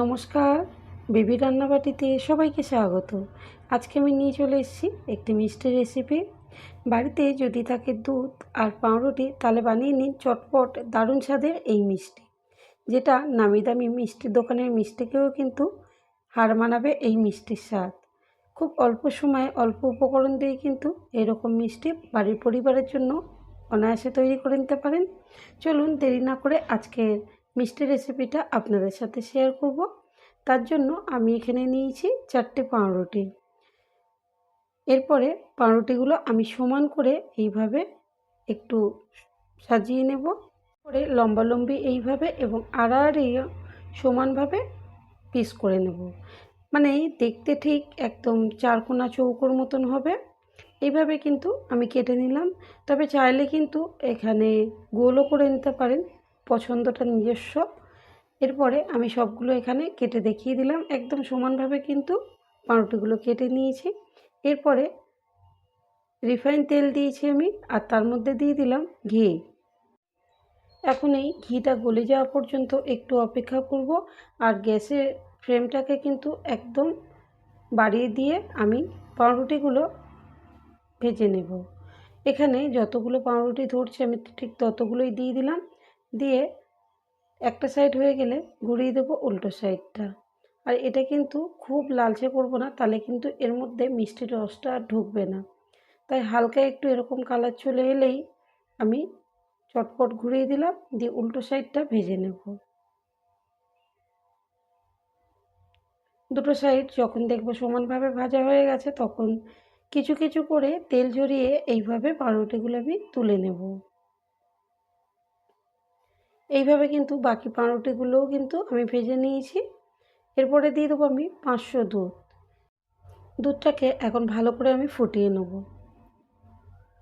নমস্কার, বেবি রান্নাবাটিতে সবাইকে স্বাগত। আজকে আমি নিয়ে চলে এসেছি একটি মিষ্টি রেসিপি। বাড়িতে যদি থাকে দুধ আর পাউরুটি, তাহলে বানিয়ে নিন চটপট দারুণ স্বাদের এই মিষ্টি, যেটা নামি দামি মিষ্টির দোকানের মিষ্টিকেও কিন্তু হার মানাবে এই মিষ্টির স্বাদ। খুব অল্প সময়ে অল্প উপকরণ দিয়ে কিন্তু এরকম মিষ্টি বাড়ির পরিবারের জন্য অনায়াসে তৈরি করে নিতে পারেন। চলুন দেরি না করে আজকের মিষ্টি রেসিপিটা আপনাদের সাথে শেয়ার করব। তার জন্য আমি এখানে নিয়েছি চারটে পাউরুটি। এরপরে পাউরুটিগুলো আমি সমান করে এইভাবে একটু সাজিয়ে নেব। করে লম্বালম্বি এইভাবে এবং আড়াআড়ি সমানভাবে পিস করে নেব। মানে দেখতে ঠিক একদম চারকোনা চৌকোর মতন হবে। এইভাবে কিন্তু আমি কেটে নিলাম। তবে চাইলে কিন্তু এখানে গোলও করে নিতে পারেন। পছন্দটা নিজস্ব। এরপরে আমি সবগুলো এখানে কেটে দেখিয়ে দিলাম। একদম সমানভাবে কিন্তু পাউরুটিগুলো কেটে নিয়েছি। এরপরে রিফাইন তেল দিয়েছি আমি আর তার মধ্যে দিয়ে দিলাম ঘি। এখন এই ঘিটা গলে যাওয়া পর্যন্ত একটু অপেক্ষা করব আর গ্যাসের ফ্লেমটাকে কিন্তু একদম বাড়িয়ে দিয়ে আমি পাউরুটিগুলো ভেজে নেব। এখানে যতগুলো পাউরুটি ধরছে আমি ঠিক ততগুলোই দিয়ে দিলাম। দিয়ে একটা সাইড হয়ে গেলে ঘুরিয়ে দেবো উল্টো সাইডটা আর এটা কিন্তু খুব লালচে করব না, তাহলে কিন্তু এর মধ্যে মিষ্টির রসটা আর ঢুকবে না। তাই হালকা একটু এরকম কালার চলে এলেই আমি চটপট ঘুরিয়ে দিলাম, দিয়ে উল্টো সাইডটা ভেজে নেব। দুটো সাইড যখন দেখব সমানভাবে ভাজা হয়ে গেছে, তখন কিছু কিছু করে তেল ঝরিয়ে এইভাবে পাউরুটিগুলো আমি তুলে নেব। এইভাবে কিন্তু বাকি পাউরুটিগুলোও কিন্তু আমি ভেজে নিয়েছি। এরপরে দিয়ে দেবো আমি পাঁচশো দুধ। দুধটাকে এখন ভালো করে আমি ফুটিয়ে নেব।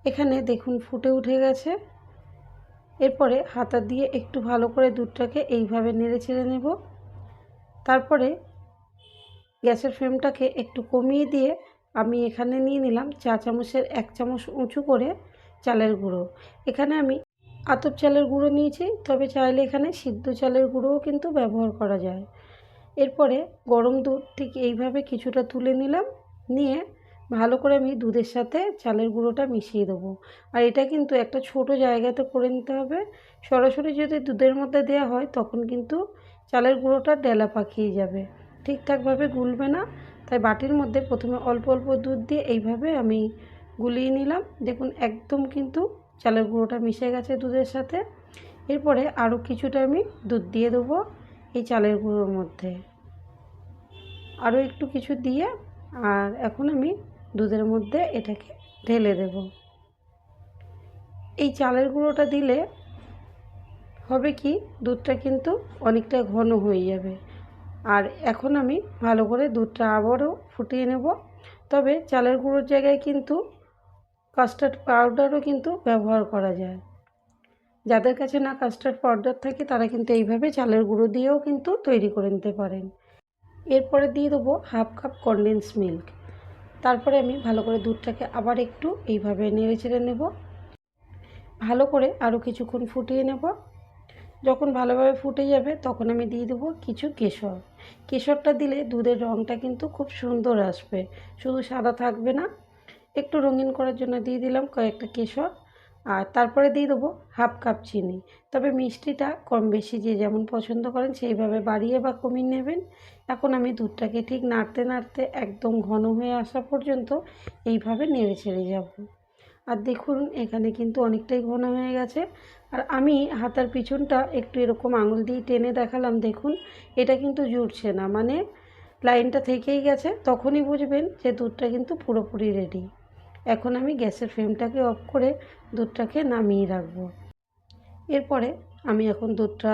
এখানে দেখুন ফুটে উঠে গেছে। এরপরে হাতা দিয়ে একটু ভালো করে দুধটাকে এইভাবে নেড়ে ছেড়ে নেব। তারপরে গ্যাসের ফ্লেমটাকে একটু কমিয়ে দিয়ে আমি এখানে নিয়ে নিলাম চা চামচের এক চামচ উঁচু করে চালের গুঁড়ো। এখানে আমি আতপ চালের গুঁড়ো নিয়েছি। তবে চাইলে এখানে সিদ্ধ চালের গুঁড়োও কিন্তু ব্যবহার করা যায়। এরপরে গরম দুধ ঠিক এইভাবে কিছুটা তুলে নিলাম। নিয়ে ভালো করে আমি দুধের সাথে চালের গুঁড়োটা মিশিয়ে দেবো। আর এটা কিন্তু একটা ছোট জায়গাতে করে নিতে হবে। সরাসরি যদি দুধের মধ্যে দেওয়া হয়, তখন কিন্তু চালের গুঁড়োটা ডেলা পাকিয়ে যাবে। ঠিকঠাকভাবে গুলবে না। তাই বাটির মধ্যে প্রথমে অল্প অল্প দুধ দিয়ে এইভাবে আমি গুলিয়ে নিলাম। দেখুন, একদম কিন্তু চালের গুঁড়োটা মিশে গেছে দুধের সাথে। এরপরে আরও কিছুটা আমি দুধ দিয়ে দেবো এই চালের গুঁড়োর মধ্যে। আরও একটু কিছু দিয়ে আর এখন আমি দুধের মধ্যে এটাকে ঢেলে দেব। এই চালের গুঁড়োটা দিলে হবে কি, দুধটা কিন্তু অনেকটা ঘন হয়ে যাবে। আর এখন আমি ভালো করে দুধটা আবারও ফুটিয়ে নেব। তবে চালের গুঁড়োর জায়গায় কিন্তু কাস্টার্ড পাউডারও কিন্তু ব্যবহার করা যায়। যাদের কাছে না কাস্টার্ড পাউডার থাকে, তারা কিন্তু এইভাবে চালের গুঁড়ো দিয়েও কিন্তু তৈরি করে নিতে পারেন। এরপরে দিয়ে দেবো হাফ কাপ কনডেন্স মিল্ক তারপরে আমি ভালো করে দুধটাকে আবার একটু এইভাবে নেড়ে চেড়ে নেব। ভালো করে আরও কিছুক্ষণ ফুটিয়ে নেব। যখন ভালোভাবে ফুটে যাবে, তখন আমি দিয়ে দেবো কিছু কেশর। কেশরটা দিলে দুধের রঙটা কিন্তু খুব সুন্দর আসবে। শুধু সাদা থাকবে না একটু রঙিন করার জন্য দিয়ে দিলাম কয়েকটা কেশর। আর তারপরে দিয়ে দেবো হাফ কাপ চিনি। তবে মিষ্টিটা কম বেশি যে যেমন পছন্দ করেন সেইভাবে বাড়িয়ে বা কমিয়ে নেবেন। এখন আমি দুধটাকে ঠিক নাড়তে নাড়তে একদম ঘন হয়ে আসা পর্যন্ত এইভাবে নেড়ে ছেড়ে যাব। আর দেখুন এখানে কিন্তু অনেকটাই ঘন হয়ে গেছে। আর আমি হাতার পিছনটা একটু এরকম আঙুল দিয়ে টেনে দেখালাম, দেখুন এটা কিন্তু জুড়ছে না। মানে লাইনটা থেকেই গেছে, তখনই বুঝবেন যে দুধটা কিন্তু পুরোপুরি রেডি এখন আমি গ্যাসের ফ্লেমটাকে অফ করে দুধটাকে নামিয়ে রাখব। এরপরে আমি এখন দুধটা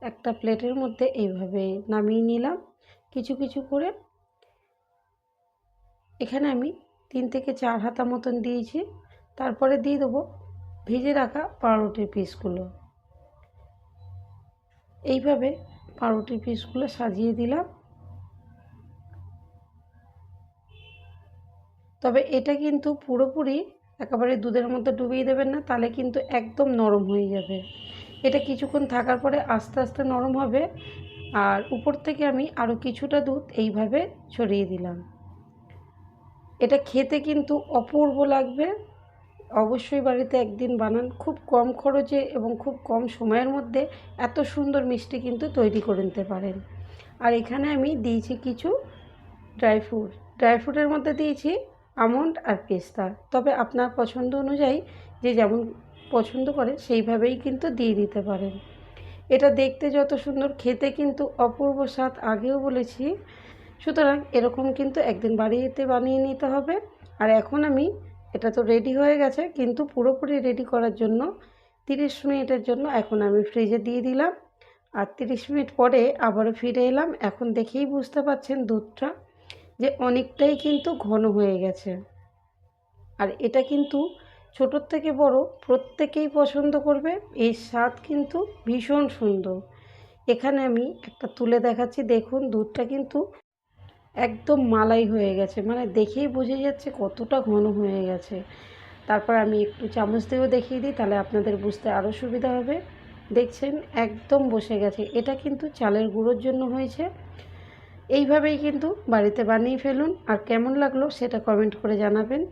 একটা প্লেটের মধ্যে এইভাবে নামিয়ে নিলাম। কিছু কিছু করে এখানে আমি তিন থেকে চার হাতা মতন দিয়েছি। তারপরে দিয়ে দেবো ভেজে রাখা পাউরুটির পিসগুলো। এইভাবে পাউরুটির পিসগুলো সাজিয়ে দিলাম। তবে এটা কিন্তু পুরোপুরি একেবারে দুধের মধ্যে ডুবিয়ে দেবেন না, তাহলে কিন্তু একদম নরম হয়ে যাবে। এটা কিছুক্ষণ থাকার পরে আস্তে আস্তে নরম হবে। আর উপর থেকে আমি আরও কিছুটা দুধ এইভাবে ছড়িয়ে দিলাম। এটা খেতে কিন্তু অপূর্ব লাগবে। অবশ্যই বাড়িতে একদিন বানান। খুব কম খরচে এবং খুব কম সময়ের মধ্যে এত সুন্দর মিষ্টি কিন্তু তৈরি করে নিতে পারেন। আর এখানে আমি দিয়েছি কিছু ড্রাই ফ্রুট। ড্রাই ফ্রুটের মধ্যে দিয়েছি আমন্ড আর পেস্তা তবে আপনার পছন্দ অনুযায়ী যে যেমন পছন্দ করে, সেইভাবেই কিন্তু দিয়ে দিতে পারেন। এটা দেখতে যত সুন্দর, খেতে কিন্তু অপূর্ব স্বাদ, আগেও বলেছি। সুতরাং এরকম কিন্তু একদিন বাড়িতে বানিয়ে নিতে হবে। আর এখন আমি, এটা তো রেডি হয়ে গেছে, কিন্তু পুরোপুরি রেডি করার জন্য তিরিশ মিনিটের জন্য এখন আমি ফ্রিজে দিয়ে দিলাম। আর তিরিশ মিনিট পরে আবারও ফিরে এলাম। এখন দেখেই বুঝতে পারছেন দুধটা যে অনেকটাই কিন্তু ঘন হয়ে গেছে। আর এটা কিন্তু ছোটোর থেকে বড় প্রত্যেকেই পছন্দ করবে। এর স্বাদ কিন্তু ভীষণ সুন্দর। এখানে আমি একটা তুলে দেখাচ্ছি। দেখুন, দুধটা কিন্তু একদম মালাই হয়ে গেছে। মানে দেখেই বোঝা যাচ্ছে কতটা ঘন হয়ে গেছে। তারপর আমি একটু চামচ দিয়েও দেখিয়ে দিই, তাহলে আপনাদের বুঝতে আরও সুবিধা হবে। দেখছেন, একদম বসে গেছে। এটা কিন্তু চালের গুঁড়োর জন্য হয়েছে। এইভাবেই কিন্তু বাড়িতে বানিয়ে ফেলুন। আর কেমন লাগল সেটা কমেন্ট করে জানাবেন।